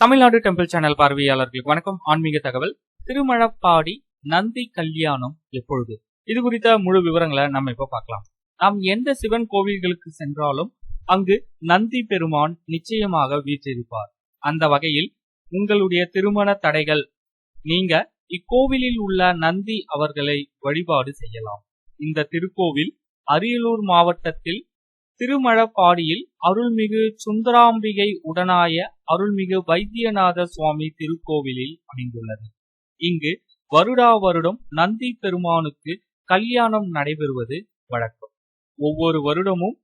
Tamil Nadu temple channel பார்வையாளர்களுக்கு வணக்கம். ஆன்மீக தகவல். திருமழப்பாடி நந்தி கல்யாணம் எப்பொழுது? இது குறித்த முழு விவரங்களை நம்ம இப்ப பார்க்கலாம். நாம் எந்த சிவன் கோவில்களுக்கு சென்றாலும் அங்கு நந்தி பெருமான் நிச்சயமாக வீற்றிருப்பார். அந்த வகையில் உங்களுடைய திருமண தடைகள் நீங்க இக்கோவிலில் உள்ள நந்தி அவர்களை வழிபாடு செய்யலாம். இந்த திருக்கோவில் அரியலூர் மாவட்டத்தில் திருமழப்பாடியில் அருள்மிகு சுந்தராம்பிகை உடனாய அருள்மிகு வைத்தியநாத சுவாமி திருக்கோவிலில் அமைந்துள்ளது. இங்கு வருடா வருடம் நந்தி பெருமானுக்கு கல்யாணம் நடைபெறுவது வழக்கம். ஒவ்வொரு வருடமும்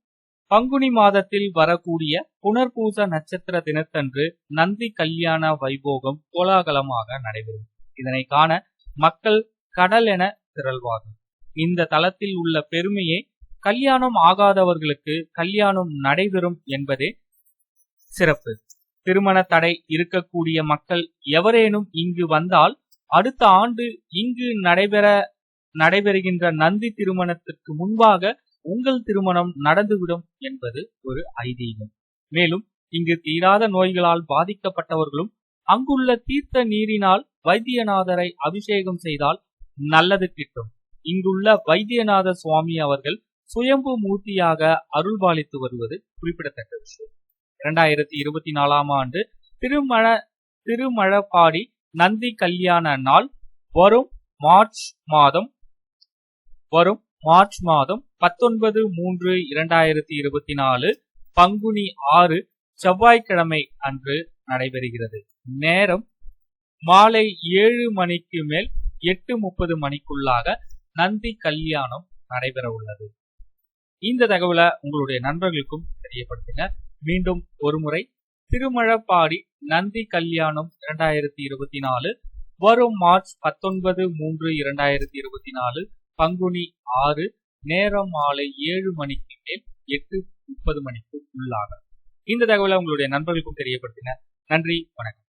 பங்குனி மாதத்தில் வரக்கூடிய புனர்பூச நட்சத்திர தினத்தன்று நந்தி கல்யாண வைபோகம் கோலாகலமாக நடைபெறும். இதனை காண மக்கள் கடல் என திரள்வார்கள். இந்த தலத்தில் உள்ள பெருமையை கல்யாணம் ஆகாதவர்களுக்கு கல்யாணம் நடைபெறும் என்பதே சிறப்பு. திருமண தடை இருக்கக்கூடிய மக்கள் எவரேனும் இங்கு வந்தால் அடுத்த ஆண்டு இங்கு நடைபெற நடைபெறுகின்ற நந்தி திருமணத்திற்கு முன்பாக உங்கள் திருமணம் நடந்துவிடும் என்பது ஒரு ஐதீகம். மேலும் இங்கு தீராத நோய்களால் பாதிக்கப்பட்டவர்களும் அங்குள்ள தீர்த்த நீரினால் வைத்தியநாதரை அபிஷேகம் செய்தால் நல்லது கிட்டும். இங்குள்ள வைத்தியநாத சுவாமி அவர்கள் சுயம்பு மூர்த்தியாக அருள்பாலித்து வருவது குறிப்பிடத்தக்க விஷயம். இரண்டாயிரத்தி இருபத்தி நாலாம் ஆண்டு திருமழ திருமழப்பாடி நந்தி கல்யாண நாள் வரும் மார்ச் மாதம் வரும் மார்ச் மாதம் பத்தொன்பது மூன்று இரண்டாயிரத்தி இருபத்தி நாலு பங்குனி ஆறு செவ்வாய்க்கிழமை அன்று நடைபெறுகிறது. நேரம் மாலை ஏழு மணிக்கு மேல் எட்டு முப்பது மணிக்குள்ளாக நந்தி கல்யாணம் நடைபெற உள்ளது இந்த தகவலை உங்களுடைய நண்பர்களுக்கும் தெரியப்படுத்துங்க. மீண்டும் ஒருமுறை திருமழப்பாடி நந்தி கல்யாணம் இரண்டாயிரத்தி இருபத்தி நாலு வரும் மார்ச் பத்தொன்பது மூன்று இரண்டாயிரத்தி இருபத்தி நாலு பங்குனி ஆறு நேரம் மாலை ஏழு மணிக்கு மேல் எட்டு முப்பது மணிக்கு உள்ளாக. இந்த தகவலை உங்களுடைய நண்பர்களுக்கும் தெரியப்படுத்தின நன்றி வணக்கம்.